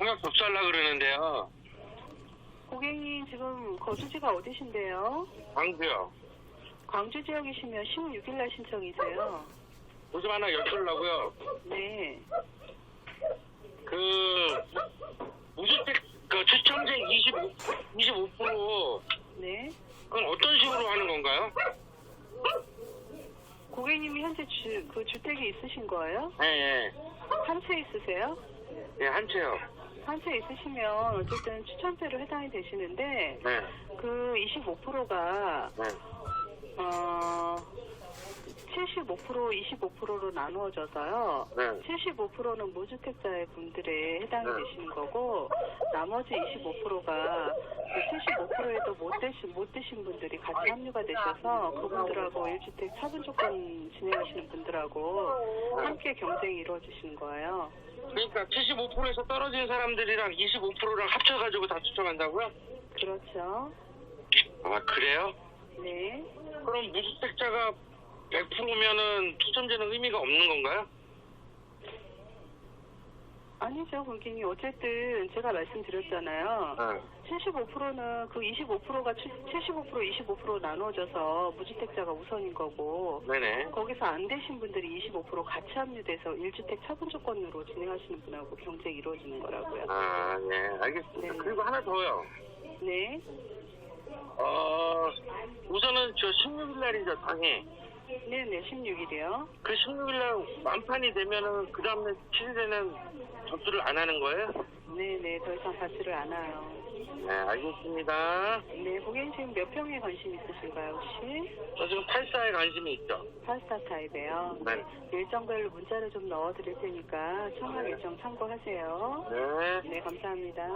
통역 접수하려고 그러는데요. 고객님 지금 거주지가 어디신데요? 광주요. 광주 지역이시면 16일 날 신청이세요. 요즘 하나 여쭈려고요. 네. 그, 무주택, 그, 추첨제 25, 25%, 네. 그건 어떤 식으로 하는 건가요? 고객님이 현재 주, 그 주택이 있으신 거예요? 예, 예. 한 채 있으세요? 예, 한 채요. 한채 있으시면 어쨌든 추천세로 해당이 되시는데 네, 그 25%가 네. 어 75% 25%로 나누어져서요. 네. 75%는 무주택자의 분들에 해당이 네. 되시는 거고 나머지 25%가 그 75%에도 못 되신 못 되신 분들이 같이 합류가 되셔서 그분들하고 1주택 처분 조건 진행하시는 분들하고 함께 경쟁이 이루어지시는 거예요. 그러니까 75%에서 떨어진 사람들이랑 25%랑 합쳐가지고 다 추첨한다고요? 그렇죠. 아, 그래요? 네. 그럼 무주택자가 100%면은 추첨제는 의미가 없는 건가요? 아니죠, 고객님. 어쨌든 제가 말씀드렸잖아요. 네. 75%는 그 25%가 75% 25% 나눠져서 무주택자가 우선인 거고 네네. 거기서 안 되신 분들이 25% 같이 합류돼서 1주택 처분 조건으로 진행하시는 분하고 경쟁이 이루어지는 거라고요. 아, 네, 알겠습니다. 네. 그리고 하나 더요. 네. 어, 우선은 저 16일 날이죠, 당이. 네네, 16일이요. 그 16일 날 완판이 되면은 그 다음날 7일에는 접수를 안 하는 거예요? 네네, 더 이상 받지를 않아요. 네, 알겠습니다. 네, 고객님 지금 몇 평에 관심 있으신가요, 혹시? 저 지금 84에 관심이 있죠. 파스타 타입이에요. 네. 일정별로 문자를 좀 넣어 드릴 테니까 청약 일정 참고하세요. 네. 네, 감사합니다.